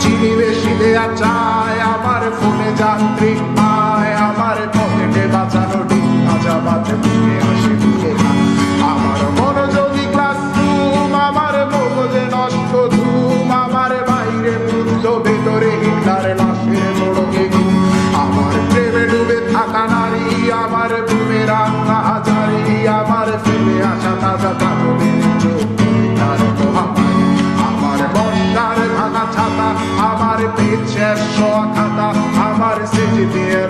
চিনি বেশি দেয়া আমার ফোনে যান্ত্রিক পায়, আমার পকেটে বাঁচানো আমার মনোযোগী ক্লাসরুম, আমার মগজে নষ্ট ধুম, আমার বাইরে মুক্ত ভেতরে হিটলার লাশের মোড়কে আমার প্রেমে থাকা নারী, আমার বুমেরাং হাজারি, আমার ফেলে আসা তাজা কারণে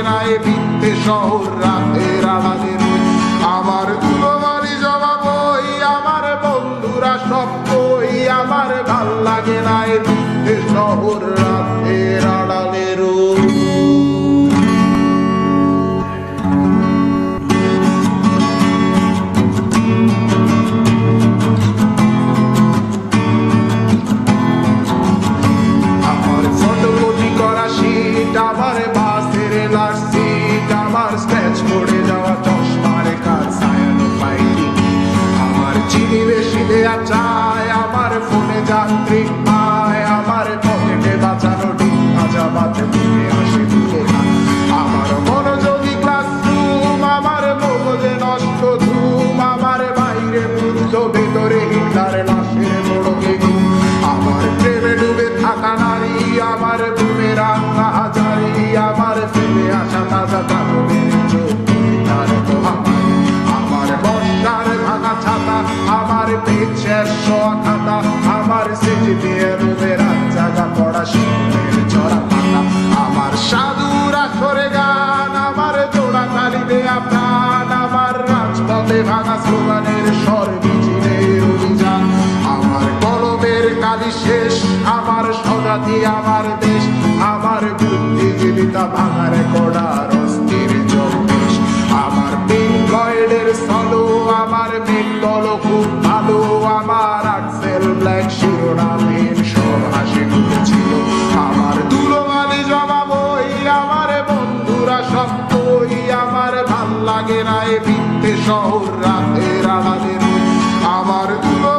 ভালো লাগে না এ ভিত্তে শহর রাতের আড়ালের আমার দুলোমালি জমা বই আমার বন্ধুরা সব বই আমার ভালো লাগে নাই ভিত্তে শহর আমার স্ক্র্যাচ পড়ে যাওয়া চশমার কাজ সায়ানো ফাইটিং আমার চিনি বেশি দেয়া চায় আমার ফোনে যান্ত্রিক পায়, আমার পকেটে বাঁচানো ডিম ভাজা বাতে হাসি বুকে খান আমার মনোযোগী ক্লাসরুম আমার মগজে নষ্ট ধুম, আমার বাইরে বুদ্ধ ভেতরে হিটলার লাশের মোড়কে ঘুম। আমার প্রেমে ডুবে থাকা নারী, আমার বুমের আঙ্গা রাজপথে ভাঙা স্লোগানের স্বর মিছিলের অভিযান। আমার কলমের কালি শেষ, আমার স্বজাতি, আমার দেশ, আমার বুদ্ধিজীবিতা ভাঙার কড়ার অস্থির জন্মেশ আমার পিঙ্ক ফ্লয়েডের সলো আমার বেঙ্গল খুব ভালো, আমার আক্সেল ব্ল্যাক শিরোনামের লাগে না এ ভিত্তে শহর রাতের আড়ালের আমার দুলোমালি